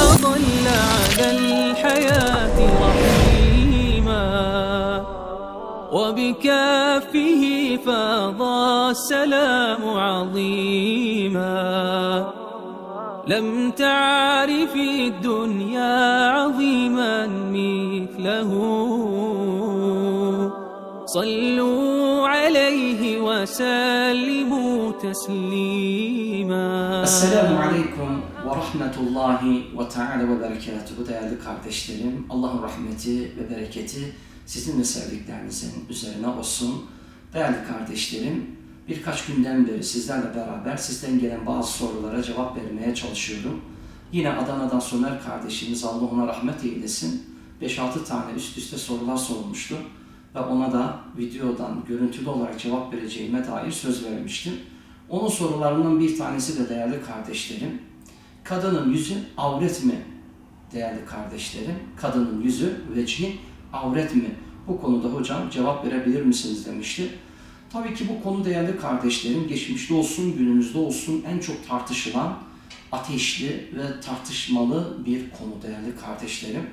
أضل على الحياة رحيما وبكافه فاض السلام عظيما لم تعرف الدنيا عظيما مثله صلوا عليه وسلموا تسليما Aleyküm ve Rahmetullahi ve Teala ve Berekatuhu değerli kardeşlerim. Allah'ın rahmeti ve bereketi sizin ve sevdiklerinizin üzerine olsun. Değerli kardeşlerim, birkaç günden beri sizlerle beraber sizden gelen bazı sorulara cevap vermeye çalışıyorum. Yine Adana'dan Soner kardeşimiz Allah ona rahmet eylesin. 5-6 tane üst üste sorular sorulmuştu ve ona da videodan görüntülü olarak cevap vereceğime dair söz vermiştim. Onun sorularından bir tanesi de değerli kardeşlerim. Kadının yüzü avret mi? Değerli kardeşlerim, kadının yüzü vecihi avret mi? Bu konuda hocam cevap verebilir misiniz demişti. Tabii ki bu konu değerli kardeşlerim geçmişte olsun, günümüzde olsun en çok tartışılan, ateşli ve tartışmalı bir konu değerli kardeşlerim.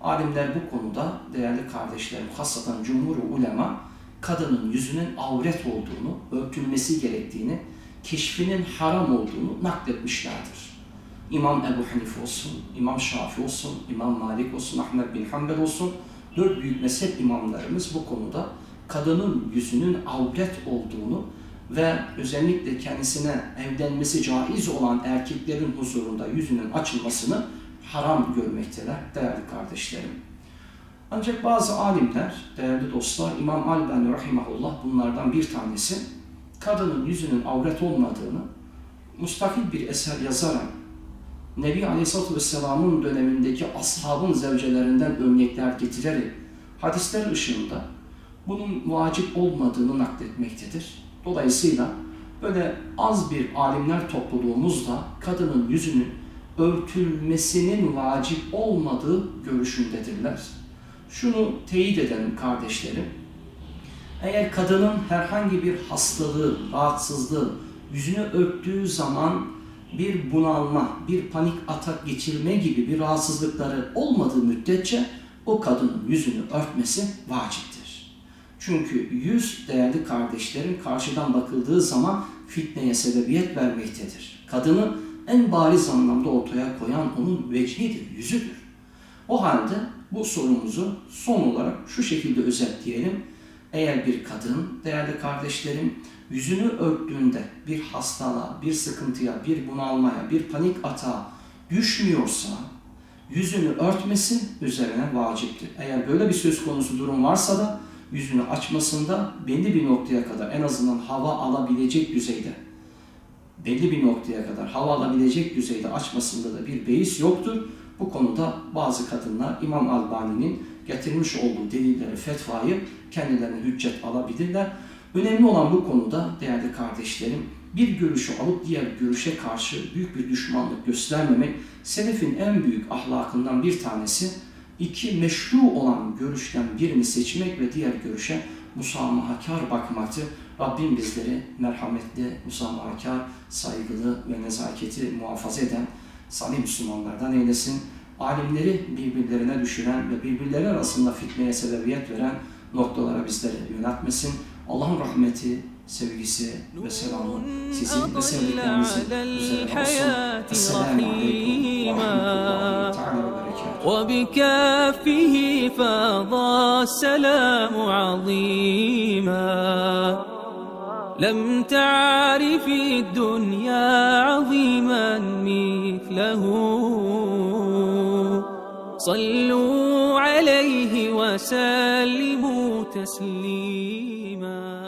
Alimler bu konuda değerli kardeşlerim, hasaten cumhur ulema kadının yüzünün avret olduğunu, örtülmesi gerektiğini, keşfinin haram olduğunu nakletmişlerdir. İmam Ebu Hanife olsun, İmam Şafi olsun, İmam Malik olsun, Ahmet bin Hanbel olsun, dört büyük mezhep imamlarımız bu konuda kadının yüzünün avret olduğunu ve özellikle kendisine evlenmesi caiz olan erkeklerin huzurunda yüzünün açılmasını haram görmekteler değerli kardeşlerim. Ancak bazı alimler, değerli dostlar, İmam Albani Rahimahullah bunlardan bir tanesi, kadının yüzünün avret olmadığını mustakil bir eser yazarak Nebi Aleyhisselatü Vesselam'ın dönemindeki ashabın zevcelerinden örnekler getirerek hadisler ışığında bunun vacip olmadığını nakletmektedir. Dolayısıyla böyle az bir alimler topluluğumuzda kadının yüzünün örtülmesinin vacip olmadığı görüşündedirler. Şunu teyit edelim kardeşlerim. Eğer kadının herhangi bir hastalığı, rahatsızlığı yüzünü örttüğü zaman bir bunalma, bir panik atak geçirme gibi bir rahatsızlıkları olmadığı müddetçe o kadının yüzünü örtmesi vaciptir. Çünkü yüz değerli kardeşlerin karşıdan bakıldığı zaman fitneye sebebiyet vermektedir. Kadını en bariz anlamda ortaya koyan onun vecihidir, yüzüdür. O halde bu sorumuzu son olarak şu şekilde özetleyelim. Eğer bir kadın, değerli kardeşlerim, yüzünü örttüğünde bir hastalığa, bir sıkıntıya, bir bunalmaya, bir panik atağa düşmüyorsa, yüzünü örtmesi üzerine vaciptir. Eğer böyle bir söz konusu durum varsa da yüzünü açmasında belli bir noktaya kadar en azından hava alabilecek düzeyde belli bir noktaya kadar hava alabilecek düzeyde açmasında da bir beis yoktur. Bu konuda bazı kadınlar İmam Albani'nin getirmiş olduğu delilleri, fetvayı kendilerine hüccet alabilirler. Önemli olan bu konuda değerli kardeşlerim bir görüşü alıp diğer görüşe karşı büyük bir düşmanlık göstermemek selefin en büyük ahlakından bir tanesi iki meşru olan görüşten birini seçmek ve diğer görüşe musamahakar bakmaktır. Rabbim bizleri merhametli, musamahakar, saygılı ve nezaketi muhafaza eden salih Müslümanlardan eylesin. Alimleri birbirlerine düşüren ve birbirleri arasında fitneye sebebiyet veren noktalara bizleri yöneltmesin. Allah'ın rahmeti, sevgisi ve selamı sizin ve sevdiklerinizin üzerine olsun. Esselamu Aleyküm ve Rahmetullahi Teala ve Berekatuhu. وبكافه فاض السلام عظيما لم تعرف الدنيا عظيما مثله صلوا عليه وسلموا تسليما Non.